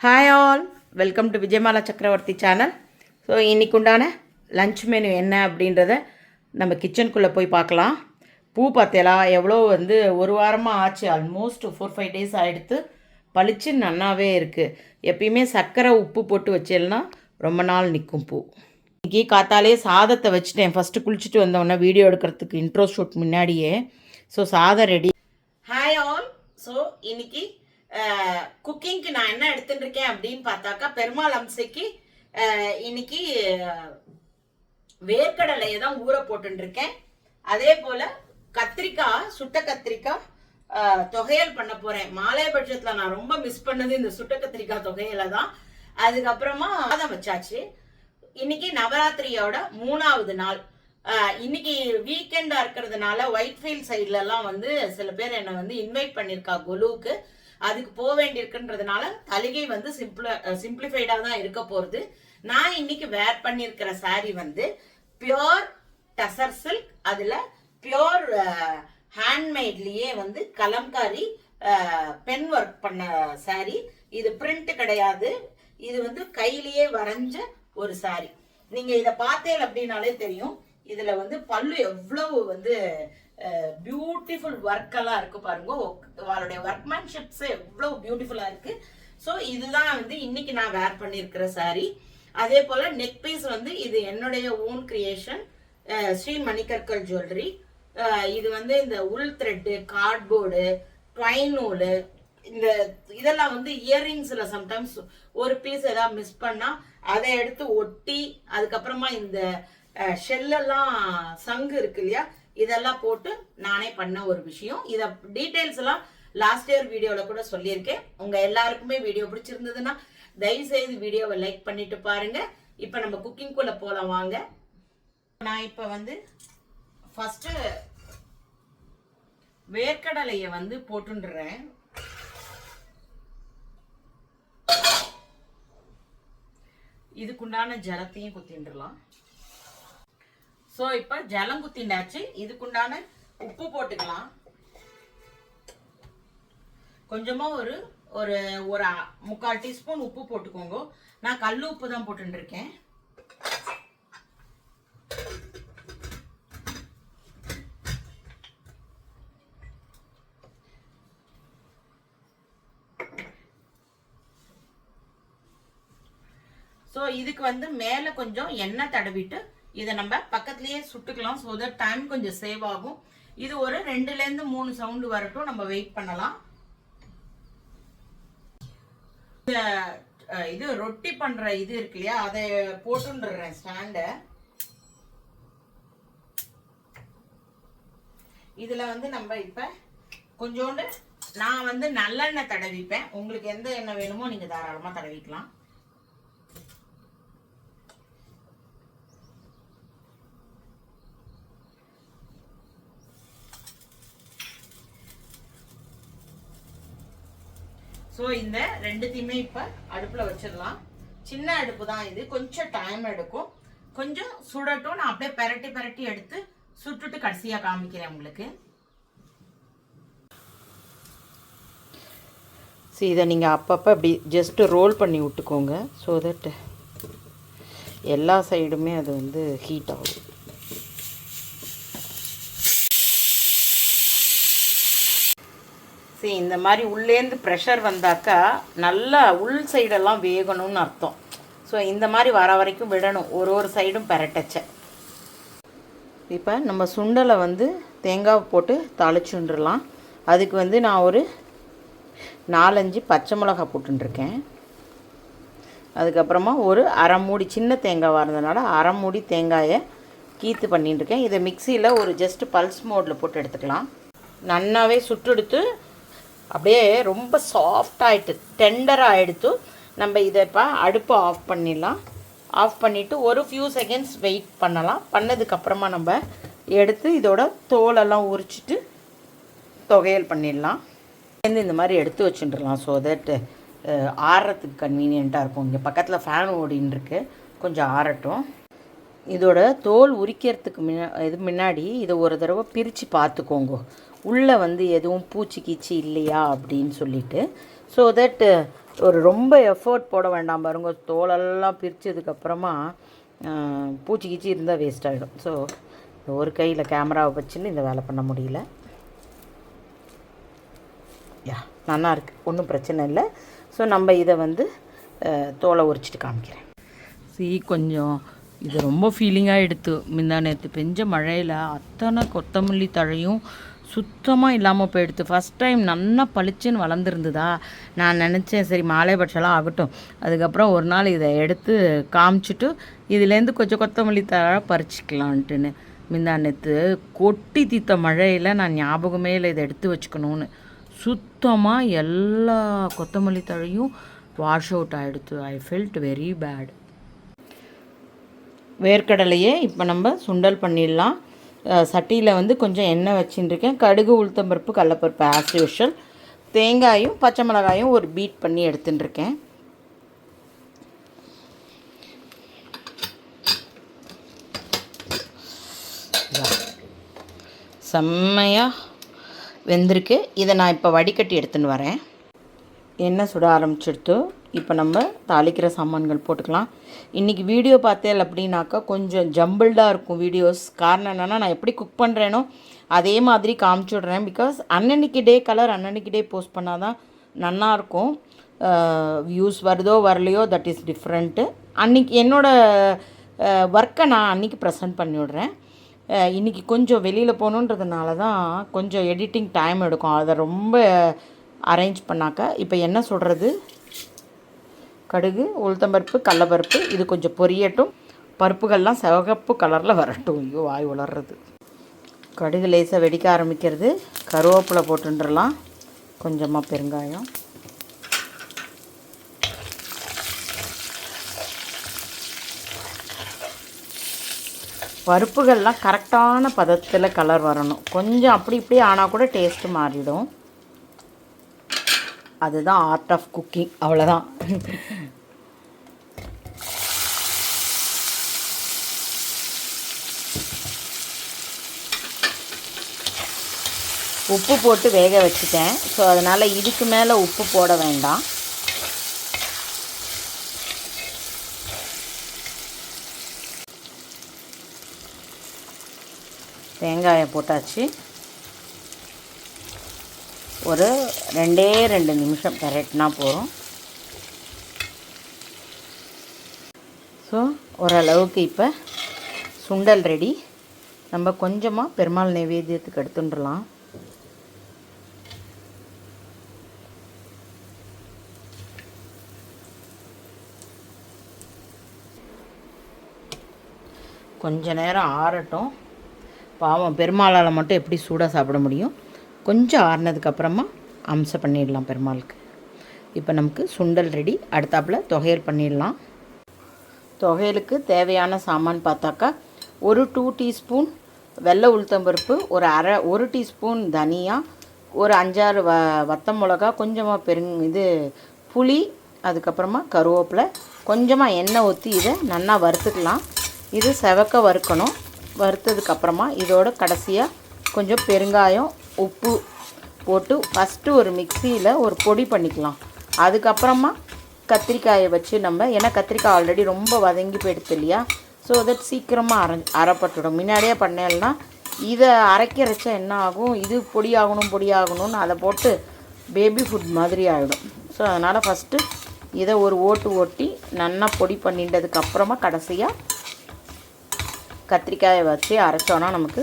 Hi all welcome to Vijayamala Chakravarthy channel so இன்னைக்கு உண்டான lunch menu என்ன அப்படின்றத நம்ம கிச்சனுக்குள்ளே போய் பார்க்கலாம். பூ பார்த்தேலா எவ்வளோ வந்து ஒரு வாரமாக ஆச்சு. ஆல்மோஸ்ட் ஃபோர் ஃபைவ் டேஸ் ஆகிடுத்து பளிச்சு நன்னாவே இருக்குது எப்பயுமே சர்க்கரை உப்பு போட்டு வச்சேன்னா ரொம்ப நாள் நிற்கும் பூ. இன்னைக்கு காத்தாலே சாதத்தை வச்சுட்டேன். ஃபஸ்ட்டு குளிச்சுட்டு வந்தோடனே வீடியோ எடுக்கிறதுக்கு இன்ட்ரோ ஷூட் முன்னாடியே. ஸோ சாதம் ரெடி ஹாய் ஆல் ஸோ இன்னைக்கு குக்கிங்க்கு நான் என்ன எடுத்துட்டு இருக்கேன் அப்படின்னு பார்த்தாக்கா பெருமாள் அம்சைக்கு இன்னைக்கு வேர்க்கடலையை தான் ஊற போட்டுருக்கேன் இருக்கேன் அதே போல கத்திரிக்காய் சுட்ட கத்திரிக்காய் தொகையல் பண்ண போறேன். மாலையபட்சத்துல நான் ரொம்ப மிஸ் பண்ணது இந்த சுட்ட கத்திரிக்காய் தொகையலை தான். அதுக்கப்புறமா ஆதம் வச்சாச்சு. இன்னைக்கு நவராத்திரியோட மூணாவது நாள். இன்னைக்கு வீக்கெண்டா இருக்கிறதுனால ஒயிட்ஃபீல்ட் சைட்ல எல்லாம் வந்து சில பேர் என்னை வந்து இன்வைட் பண்ணியிருக்கா குலுவுக்கு. அதுக்கு போக வேண்டியிருக்குன்றதுனால தலிகை வந்து சிம்பிள சிம்பிளிஃபைடாக தான் இருக்க போகிறது நான் இன்னைக்கு வேர் பண்ணியிருக்கிற சாரி வந்து பியோர் டசர் சில்க் அதில் பியோர் ஹேண்ட்மேட்லேயே வந்து கலம்காரி பென் ஒர்க் பண்ண சாரி இது பிரிண்ட் கிடையாது. இது வந்து கையிலேயே வரைஞ்ச ஒரு சாரி நீங்கள் இதை பார்த்தேன் அப்படின்னாலே தெரியும். இதில் வந்து பல்லு எவ்வளவு வந்து பியூட்டிஃபுல் ஒர்க் எல்லாம் இருக்கு பாருங்க. அவளுடைய ஒர்க்மேன்ஷிப்ஸ் எவ்வளோ பியூட்டிஃபுல்லா இருக்கு. ஸோ இதுதான் வந்து இன்னைக்கு நான் வேர் பண்ணியிருக்கிற saree. அதே போல நெக் பீஸ் வந்து இது என்னுடைய own creation Sri Manikkarkal jewellery இது வந்து இந்த உள் த்ரெட்டு கார்ட்போர்டு ட்வைன் நூலு இந்த இதெல்லாம் வந்து இயரிங்ஸில் சம்டைம்ஸ் ஒரு பீஸ் ஏதாவது மிஸ் பண்ணால் அதை எடுத்து ஒட்டி அதுக்கப்புறமா இந்த ஷெல்லெல்லாம் சங்கு இருக்கு இல்லையா? இதெல்லாம் போட்டு நானே பண்ண ஒரு விஷயம். இதை டீட்டெயில்ஸ் எல்லாம் லாஸ்ட் இயர் வீடியோல கூட சொல்லியிருக்கேன். உங்க எல்லாருக்குமே வீடியோ பிடிச்சிருந்ததுன்னா தயவு செய்து வீடியோவை லைக் பண்ணிட்டு பாருங்க. இப்ப நம்ம குக்கிங் குள்ள வாங்க. நான் இப்ப வந்து ஃபர்ஸ்ட் வேர்க்கடலையை வந்து போட்டுன்றேன் இதுக்குண்டான ஜலத்தையும் குத்திண்டுலாம் ஸோ இப்போ ஜலம் குத்திண்டாச்சு. இதுக்குண்டான உப்பு போட்டுக்கலாம். கொஞ்சமா ஒரு ஒரு ஒரு முக்கால் டீஸ்பூன் உப்பு போட்டுக்கோங்க. நான் கல் உப்பு தான் போட்டுருக்கேன் இருக்கேன் ஸோ இதுக்கு வந்து மேலே கொஞ்சம் எண்ணெய் தடவிட்டு இதை நம்ம பக்கத்துலேயே சுட்டுக்கலாம். ஸோ தட் டைம் கொஞ்சம் சேவ் ஆகும். இது ஒரு ரெண்டுலேருந்து மூணு சவுண்டு வரட்டும் நம்ம வெயிட் பண்ணலாம். இந்த இது ரொட்டி பண்ற இது இருக்கு இல்லையா? அதை போட்டுன்றேன் ஸ்டாண்டை இதுல வந்து நம்ம இப்ப கொஞ்சோண்டு நான் வந்து நல்லெண்ணெய் தடவிப்பேன். உங்களுக்கு எந்த எண்ணெய் வேணுமோ நீங்க தாராளமா தடவிக்கலாம். ஸோ இந்த ரெண்டுத்தையுமே இப்போ அடுப்பில் வச்சிடலாம். சின்ன அடுப்பு தான் இது. கொஞ்சம் டைம் எடுக்கும். கொஞ்சம் சுடட்டும். நான் அப்படியே பெரட்டி பெரட்டி எடுத்து சுட்டுட்டு கடைசியாக காமிக்கிறேன் உங்களுக்கு. ஸோ இதை நீங்கள் அப்பப்போ அப்படி ஜஸ்ட்டு ரோல் பண்ணி விட்டுக்கோங்க. ஸோ தட் எல்லா சைடுமே அது வந்து ஹீட் ஆகும். சரி இந்த மாதிரி உள்ளேந்து ப்ரெஷர் வந்தாக்கா நல்லா உள் சைடெல்லாம் வேகணும்னு அர்த்தம். ஸோ இந்த மாதிரி வர வரைக்கும் விடணும். ஒரு ஒரு சைடும் பெரட்டச்ச. இப்போ நம்ம சுண்டலை வந்து தேங்காய் போட்டு தாளிச்சுண்டுலாம் அதுக்கு வந்து நான் ஒரு நாலஞ்சு பச்சை மிளகாய் போட்டுருக்கேன் அதுக்கப்புறமா ஒரு அரை மூடி சின்ன தேங்காவாக இருந்ததுனால அரை மூடி தேங்காயை கீத்து பண்ணிட்டுருக்கேன் இதை மிக்சியில் ஒரு ஜஸ்ட் பல்ஸ் மோடில் போட்டு எடுத்துக்கலாம். நன்னாவே சுட்டெடுத்து அப்படியே ரொம்ப சாஃப்டாகிட்டு டெண்டராக எடுத்து நம்ம இதை இப்போ அடுப்பை ஆஃப் பண்ணிடலாம். ஆஃப் பண்ணிவிட்டு ஒரு ஃபியூ செகண்ட்ஸ் வெயிட் பண்ணலாம். பண்ணதுக்கப்புறமா நம்ம எடுத்து இதோட தோலெல்லாம் உரிச்சிட்டு தொகையல் பண்ணிடலாம். சேர்ந்து இந்த மாதிரி எடுத்து வச்சுட்டுலாம் ஸோ தட் ஆறுறதுக்கு கன்வீனியண்ட்டாக இருக்கும். இங்கே பக்கத்தில் ஃபேன் ஓடின்னு இருக்கு. கொஞ்சம் ஆறட்டும். இதோட தோல் உரிக்கிறதுக்கு முன்னா இது முன்னாடி இதை ஒரு தடவை பிரித்து பார்த்துக்கோங்க. உள்ளே வந்து எதுவும் பூச்சி கீச்சி இல்லையா அப்படின்னு சொல்லிட்டு. ஸோ தட் ஒரு ரொம்ப எஃபர்ட் போட வேண்டாம் பாருங்க. தோலெல்லாம் பிரித்ததுக்கப்புறமா பூச்சி கீச்சி இருந்தால் வேஸ்ட் ஆகிடும் ஸோ ஒரு கையில் கேமராவை வச்சுன்னு இந்த வேலை பண்ண முடியல. யா நல்லா இருக்குது ஒன்றும் பிரச்சனை இல்லை. ஸோ நம்ம இதை வந்து தோலை உரிச்சிட்டு காமிக்கிறேன். சி கொஞ்சம் இது ரொம்ப ஃபீலிங்காக எடுத்து. முந்தா நேற்று பெஞ்ச மழையில் அத்தனை கொத்தமல்லி தழையும் சுத்தமாக இல்லாமல் போயிடுத்து ஃபஸ்ட் டைம் நல்லா பளிச்சுன்னு வளர்ந்துருந்ததா? நான் நினச்சேன் சரி மாலை பட்சம்லாம் ஆகட்டும். அதுக்கப்புறம் ஒரு நாள் இதை எடுத்து காமிச்சிட்டு இதுலேருந்து கொஞ்சம் கொத்தமல்லி தழை பறிச்சிக்கலான்ட்டுன்னு. முந்தா நேற்று கொட்டி தீத்த மழையில் நான் ஞாபகமே இல்லை இதை எடுத்து வச்சுக்கணும்னு. சுத்தமாக எல்லா கொத்தமல்லி தழையும் வாஷ் அவுட் ஆகிடுத்து ஐ ஃபெல்ட் வெரி பேட் வேர்க்கடலையே இப்போ நம்ம சுண்டல் பண்ணிடலாம். சட்டியில் வந்து கொஞ்சம் எண்ணெய் வச்சுட்டுருக்கேன். கடுகு உளுத்தம்பருப்பு கடலப்பருப்பு ஆஸ் யூஷுவல் தேங்காயும் பச்சை மிளகாயும் ஒரு பீட் பண்ணி எடுத்துட்டுருக்கேன். செம்மையாக வெந்திருக்கு. இதை நான் இப்போ வடிகட்டி எடுத்துன்னு வரேன். எண்ணெய் சுட ஆரம்பிச்சிடுத்து. இப்போ நம்ம தாளிக்கிற சாமான்கள் போட்டுக்கலாம். இன்றைக்கி வீடியோ பார்த்தேன் அப்படின்னாக்கா கொஞ்சம் ஜம்பிள்டாக இருக்கும் வீடியோஸ் காரணம் என்னென்னா நான் எப்படி குக் பண்ணுறேனோ அதே மாதிரி காமிச்சு விட்றேன். பிகாஸ் அன்னன்னைக்கு டே கலர் அன்னன்னைக்கு டே போஸ்ட் பண்ணால் தான் நல்லாயிருக்கும் வியூஸ் வருதோ வரலையோ தட் இஸ் டிஃப்ரெண்ட்டு அன்றைக்கி என்னோடய ஒர்க்கை நான் அன்றைக்கி ப்ரெசென்ட் பண்ணி விட்றேன். இன்னைக்கு கொஞ்சம் வெளியில் போகணுன்றதுனால தான் கொஞ்சம் எடிட்டிங் டைம் எடுக்கும். அதை ரொம்ப அரேஞ்ச் பண்ணாக்க இப்போ என்ன சொல்கிறது கடுகு உளுத்தம்பருப்பு கடலப்பருப்பு இது கொஞ்சம் பொரியட்டும். பருப்புகள்லாம் சிவகப்பு கலரில் வரட்டும். ஐயோ வாய் உளர்றது. கடுகு லேசாக வெடிக்க ஆரம்பிக்கிறது. கருவேப்பிலை போட்டுன்றலாம். கொஞ்சமாக பெருங்காயம். பருப்புகள்லாம் கரெக்டான பதத்தில் கலர் வரணும். கொஞ்சம் அப்படி இப்படி ஆனால் கூட டேஸ்ட்டு மாறிடும். அதுதான் ஆர்ட் ஆஃப் குக்கிங் அவ்வளோதான் உப்பு போட்டு வேக வச்சுட்டேன். ஸோ அதனால் இதுக்கு மேலே உப்பு போட வேண்டாம். தேங்காயை போட்டாச்சு. ஒரு ரெண்டே ரெண்டு நிமிஷம் பெரட்டினா போகிறோம் ஸோ ஓரளவுக்கு இப்போ சுண்டல் ரெடி. நம்ம கொஞ்சமாக பெருமாள் நைவேத்தியத்துக்கு எடுத்துட்டுலாம் கொஞ்ச நேரம் ஆறட்டும். பாவம் பெருமாளால் மட்டும் எப்படி சூடாக சாப்பிட முடியும்? கொஞ்சம் ஆறுனதுக்கப்புறமா அம்சம் பண்ணிடலாம் பெருமாளுக்கு. இப்போ நமக்கு சுண்டல் ரெடி. அடுத்தாப்பில் தொகையல் பண்ணிடலாம். தொகையலுக்கு தேவையான சாமான் பார்த்தாக்கா ஒரு டூ டீஸ்பூன் வெள்ளை உளுத்தம்பருப்பு ஒரு அரை ஒரு டீஸ்பூன் தனியா ஒரு அஞ்சாறு வ வத்த மிளகா கொஞ்சமாக பெருங் இது புளி அதுக்கப்புறமா கருவேப்பிலை கொஞ்சமாக எண்ணெய் ஊற்றி இதை நல்லா வறுத்துக்கலாம். இது செவக்க வறுக்கணும். வறுத்ததுக்கப்புறமா இதோட கடைசியாக கொஞ்சம் பெருங்காயம் உப்பு போட்டு ஃபஸ்ட்டு ஒரு மிக்சியில் ஒரு பொடி பண்ணிக்கலாம். அதுக்கப்புறமா கத்திரிக்காயை வச்சு நம்ம ஏன்னா கத்திரிக்காய் ஆல்ரெடி ரொம்ப வதங்கி போயிடுது இல்லையா? ஸோ தட் சீக்கிரமாக அரை அரைப்பட்டுடும். முன்னாடியே பண்ணேன்னா இதை அரைக்கிறச்ச என்ன ஆகும்? இது பொடியாகணும் பொடியாகணும்னு அதை போட்டு பேபி ஃபுட் மாதிரி ஆகிடும் ஸோ அதனால் ஃபஸ்ட்டு இதை ஒரு ஓட்டு ஓட்டி நல்லா பொடி பண்ணிட்டதுக்கப்புறமா கடைசியாக கத்திரிக்காயை வச்சு அரைச்சோன்னா நமக்கு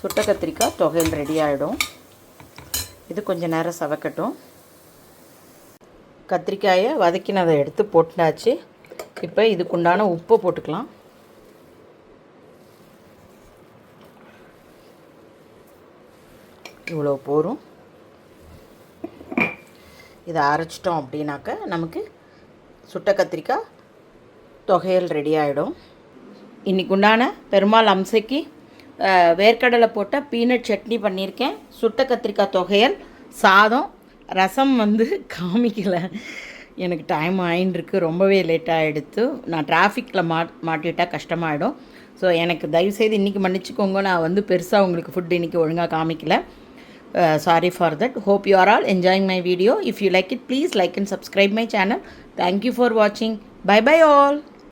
சுட்ட கத்திரிக்காய் தொகையில் ரெடி ஆகிடும் இது கொஞ்சம் நேரம் சவக்கட்டும். கத்திரிக்காயை வதக்கினதை எடுத்து போட்டாச்சு இப்போ இதுக்குண்டான உப்பு போட்டுக்கலாம். இவ்வளோ போகும் இதை அரைச்சிட்டோம் அப்படின்னாக்க நமக்கு சுட்ட கத்திரிக்காய் தொகையல் ரெடி ஆகிடும் இன்றைக்குண்டான பெருமாள் அம்சைக்கு வேர்க்கடலை போட்டால் பீனட் சட்னி பண்ணியிருக்கேன். சுட்ட கத்திரிக்காய் தொகையல் சாதம் ரசம் வந்து காமிக்கலை. எனக்கு டைம் ஆயின்ருக்கு. ரொம்பவே லேட்டாக எடுத்து நான் டிராஃபிக்கில் மா மாட்டிட்டால் கஷ்டமாயிடும். ஸோ எனக்கு தயவுசெய்து இன்றைக்கி மன்னிச்சுக்கோங்க. நான் வந்து பெருசாக உங்களுக்கு ஃபுட் இன்றைக்கி ஒழுங்காக காமிக்கல. Sorry for that hope you are all enjoying my video if you like it please like and subscribe my channel thank you for வாட்சிங் பை பை ஆல்